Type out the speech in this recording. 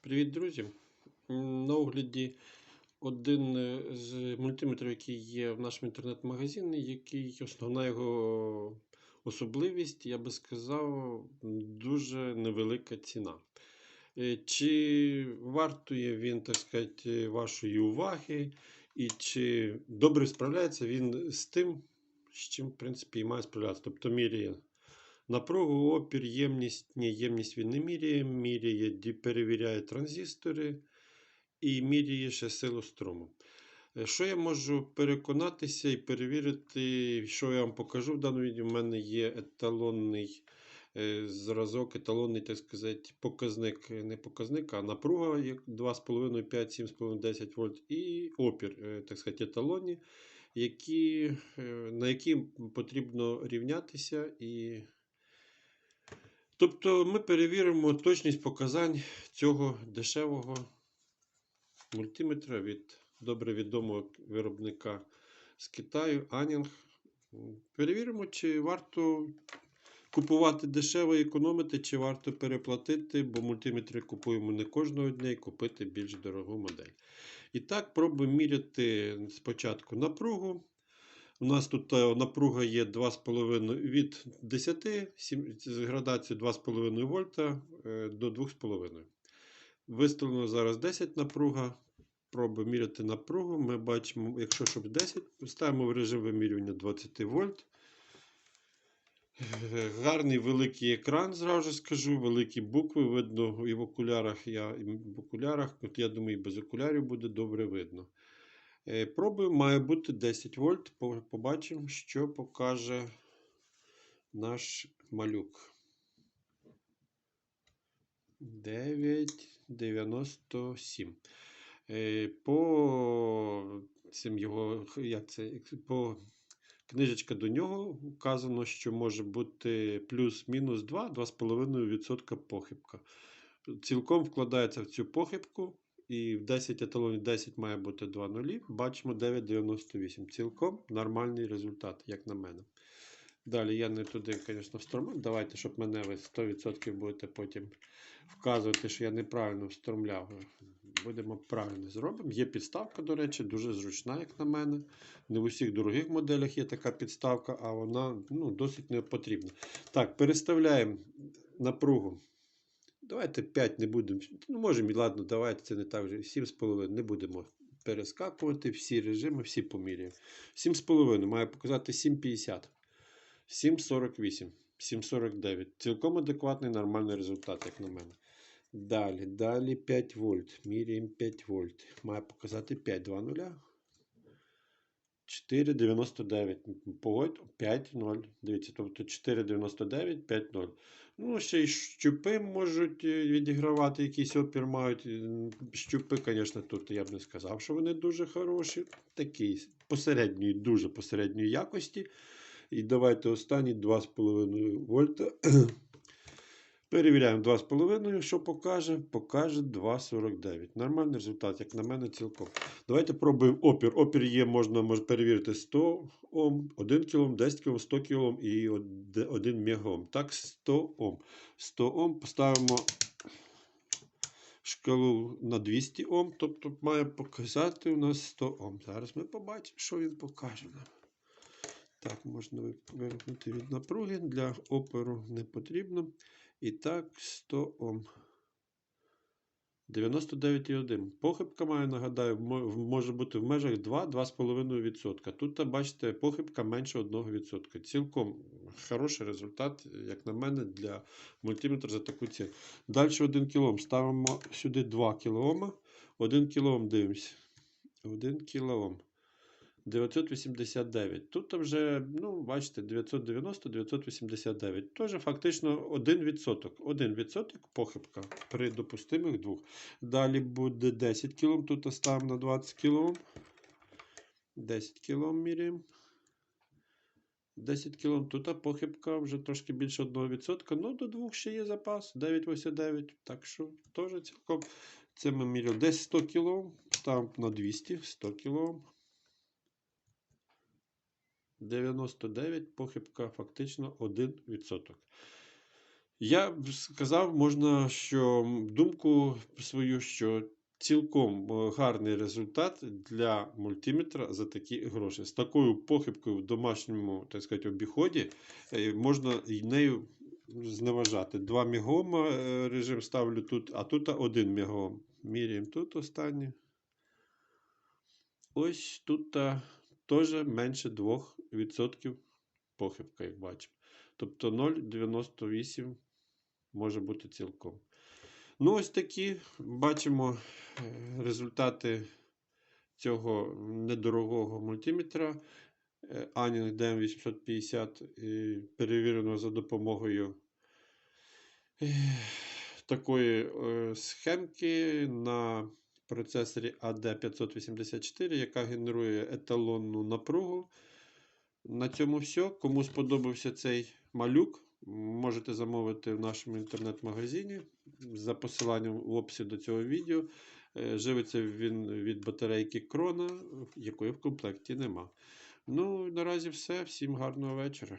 Привіт, друзі! На огляді один е, з мультиметрів, який є в нашому інтернет-магазині, який основна його особливість, я би сказав, дуже невелика ціна. Е, Чи вартує він, так сказати, вашої уваги, і чи добре справляється він з тим, з чим, в принципі, і має справлятися. Тобто міряє Напругу, опір, ємність, ні, ємність він не міряє, міряє, перевіряє транзистори і міряє ще силу струму. Е, Що я можу переконатися і перевірити, що я вам покажу в даному відео. У мене є еталонний е, зразок, еталонний, так сказати, показник, не показник, а напруга 2,5, 5, 7,5, 10 вольт і опір, е, так сказати, еталонні, які, на які потрібно рівнятися і Тобто ми перевіримо точність показань цього дешевого мультиметра від добре відомого виробника з Китаю Anning. Перевіримо, чи варто купувати дешево і економити, чи варто переплатити, бо мультиметри купуємо не кожного дня і купити більш дорогу модель. І так, пробуємо міряти спочатку напругу. У нас тут е, напруга є 2,5 від 10 сім- з градацією 2,5 вольта е, до 2,5. Виставлено зараз 10 напруга. Пробуємо міряти напругу. Ми бачимо, якщо щоб 10, ставимо в режим вимірювання 20 вольт. Е, Гарний великий екран, зразу скажу, великі букви видно і в окулярах. Я і в окулярах, от я думаю, і без окулярів буде добре видно. Е, Пробуємо, має бути 10 вольт. Побачимо, що покаже наш малюк. 9,97. Е, По цим його, як це, по книжечка до нього вказано, що може бути плюс-мінус 2, 2,5% похибка. Цілком вкладається в цю похибку. І в 10 еталонів 10 має бути 2 нулі. Бачимо 9,98. Цілком нормальний результат, як на мене. Далі я не туди, звісно, встромив. Давайте, щоб мене ви 100% будете потім вказувати, що я неправильно встромляв. Будемо правильно зробимо. Є підставка, до речі, дуже зручна, як на мене. Не в усіх дорогих моделях є така підставка, а вона ну, досить не потрібна. Так, переставляємо напругу. Давайте 5 не будемо. Ну, можемо, ладно, давайте це не так вже. 7,5 не будемо перескакувати. Всі режими, всі поміряємо. 7,5 має показати 7,50. 7,48. 7,49. Цілком адекватний нормальний результат, як на мене. Далі, далі 5 вольт. Міряємо 5 вольт. Має показати 5,20. 4,99. Погодь 5,0. Дивіться, тобто 4,99, 5,0. Ну, ще й щупи можуть е, відігравати, якийсь опір мають. Щупи, звісно, тут я б не сказав, що вони дуже хороші. Такі посередньої, дуже посередньої якості. І давайте останні 2,5 вольта. Перевіряємо 2,5, що покаже. Покаже 2,49. Нормальний результат, як на мене, цілком. Давайте пробуємо опір. Опір є, можна може перевірити 100 Ом, 1 кОм, 10 кОм, 100 кОм і 1 мегаом. Так, 100 Ом. 100 Ом поставимо шкалу на 200 Ом, тобто має показати у нас 100 Ом. Зараз ми побачимо, що він покаже нам. Так, можна ви- вимкнути від напруги. Для оперу не потрібно. І так, 100 Ом. 99,1. Похибка маю, нагадаю, може бути в межах 2-2,5%. Тут, бачите, похибка менше 1%. Цілком хороший результат, як на мене, для мультиметра за таку ціну. Далі 1 кОм. Ставимо сюди 2 кОм. 1 кОм дивимося. 1 кОм. 989. Тут вже, ну, бачите, 990, 989. Теж фактично 1%. 1% похибка при допустимих двох. Далі буде 10 кОм. Тут ставимо на 20 кОм. 10 кОм міряємо. 10 кОм. Тут похибка вже трошки більше 1%. Ну, до 2 ще є запас. 9,89. Так що теж цілком. Це ми міряли. Десь 100 кОм. Ставимо на 200. 100 кОм. 99 похибка фактично 1%. Я б сказав, можна, що думку свою, що цілком е, гарний результат для мультиметра за такі гроші. З такою похибкою в домашньому, так сказати, обіході е, можна і нею зневажати. 2 мегом е, режим ставлю тут, а тут 1 мегом. Міряємо тут останнє. Ось тут теж менше 2% похибка, як бачимо. Тобто 0,98 може бути цілком. Ну, ось такі бачимо е, результати цього недорогого мультиметра Anning DM850, е, перевірено за допомогою е, такої е, схемки на процесорі AD584, яка генерує еталонну напругу. На цьому все. Кому сподобався цей малюк, можете замовити в нашому інтернет-магазині за посиланням в описі до цього відео. Е, Живиться він від батарейки Крона, якої в комплекті нема. Ну, наразі все. Всім гарного вечора.